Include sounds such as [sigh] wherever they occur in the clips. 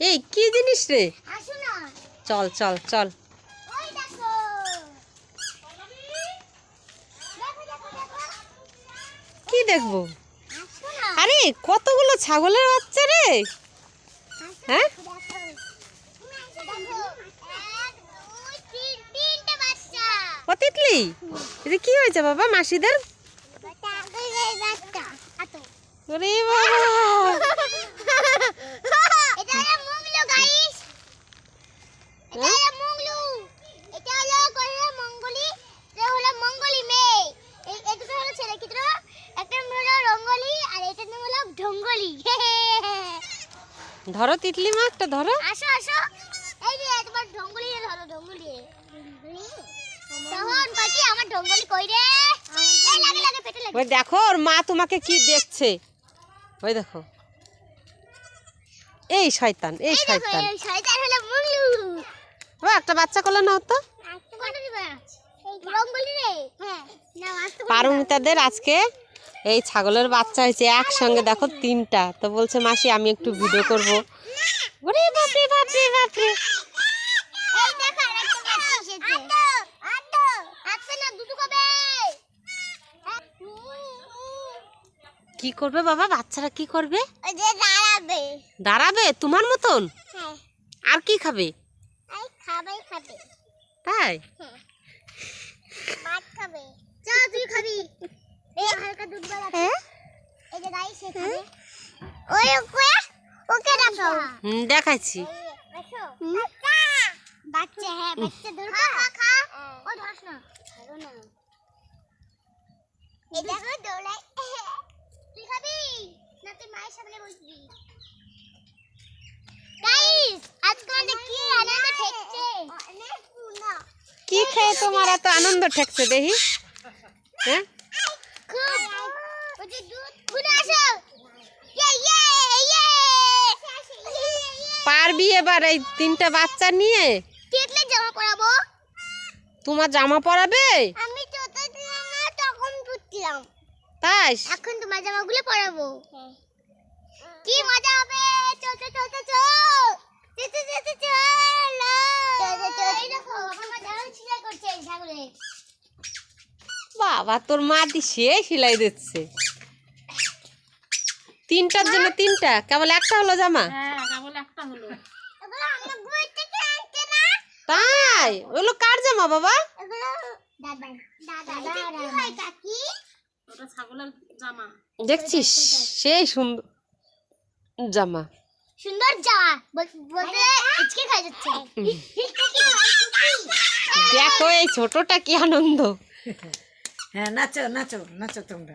এই কি জিনিস রে? চল চল চল। কি দেখব? আরে কতগুলো ছাগলের বাচ্চা রে? হ্যাঁ? কি হয়েছে বাবা মাসিদের? বাবা। ধরো তিতলি মা একটা ধরো। আসো আসো। এই যে তোমার ঢঙ্গলি ধরো ঢঙ্গলি তখন পাখি আমার ঢঙ্গলি কই রে? এই লাগে লাগে পেটে লাগে। ওই দেখো ওর মা তোমাকে কি দেখছে? ওই দেখো। এই শয়তান এই শয়তান। এই শয়তান হলো মুগলু ও একটা বাচ্চা করলে না দিবা? রঙ্গলি রে। হ্যাঁ। না পারমিতাদের আজকে এই ছাগলের বাচ্চা হয়েছে একসঙ্গে দেখো তিনটা। তো বলছে মাসি আমি একটু ভিডিও করব। ওরে বাপরে বাপরে বাপরে। কি করবে বাবা? বাচ্চারা কি করবে? দাঁড়াবে দাঁড়াবে তোমার মতন? আর কি খাবে? খাবে তাই? ভাত খাবে চা তুই খাবি এই হালকা দুধ বালা হ্যাঁ এই যে গাই সে খাবে ওই ওকে ওকে রাখো হুম দেখাচ্ছি। বাচ্চা। হ্যাঁ বাচ্চা ধরো খা খা ও ধরস না। ধরো না। এই দেখো দৌড়াই তুই খাবি? না তুই মায়ের সামনে বসবি। গাইস আজকে আমাদের কি আনন্দ ঠেকছে? কি খেয়ে তোমার এত আনন্দ ঠেকছে দেখি হ্যাঁ? খুব। ওই দুধ। খুলে আসো। আমার বিয়ে বার এই তিনটা বাচ্চা নিয়ে? কেটলে জামা পরাবো? তোমার জামা পরাবে? আমি ছোট ছিলাম না তখন পরছিলাম। তাই? এখন তোমার জামাগুলো পরাবো। কি মজা হবে? চল চল চল চল ছোট ছোট বাবা তোর মা দি সে সেলাই দিচ্ছে। তিনটার জন্য তিনটা? কেবল একটা হলো জামা? এগুলো আমার গুই থেকে আনছে না? তাই? ওগুলো কার জামা বাবা? হয় দেখছিস? সেই সুন্দর জামা। সুন্দর জামা। বল- বলতে ইচকে খাই যাচ্ছে। দেখো এই ছোটটা কি আনন্দ। হ্যাঁ নাচো নাচো নাচো তোমরা।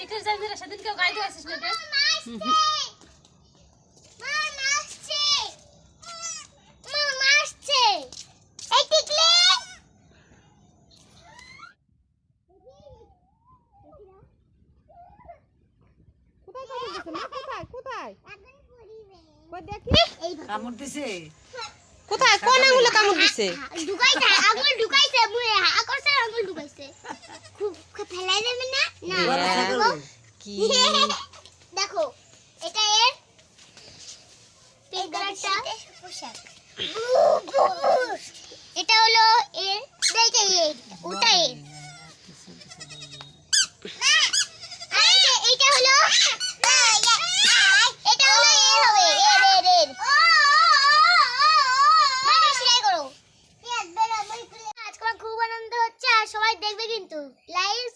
টিকটক যাবি সেদিন কেউ গাইতে আসিস না কামড় কোথায়? কোন আঙুলে কামড় ঢুকাইছে আঙুল ঢুকাইছে না? কি? [laughs] দেখো এটা এর এটা হলো এটা হলো এর হবে এর এর এর। খুব আনন্দ হচ্ছে আর সবাই দেখবে কিন্তু। Like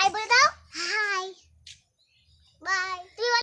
subscriber though? Hi. Bye.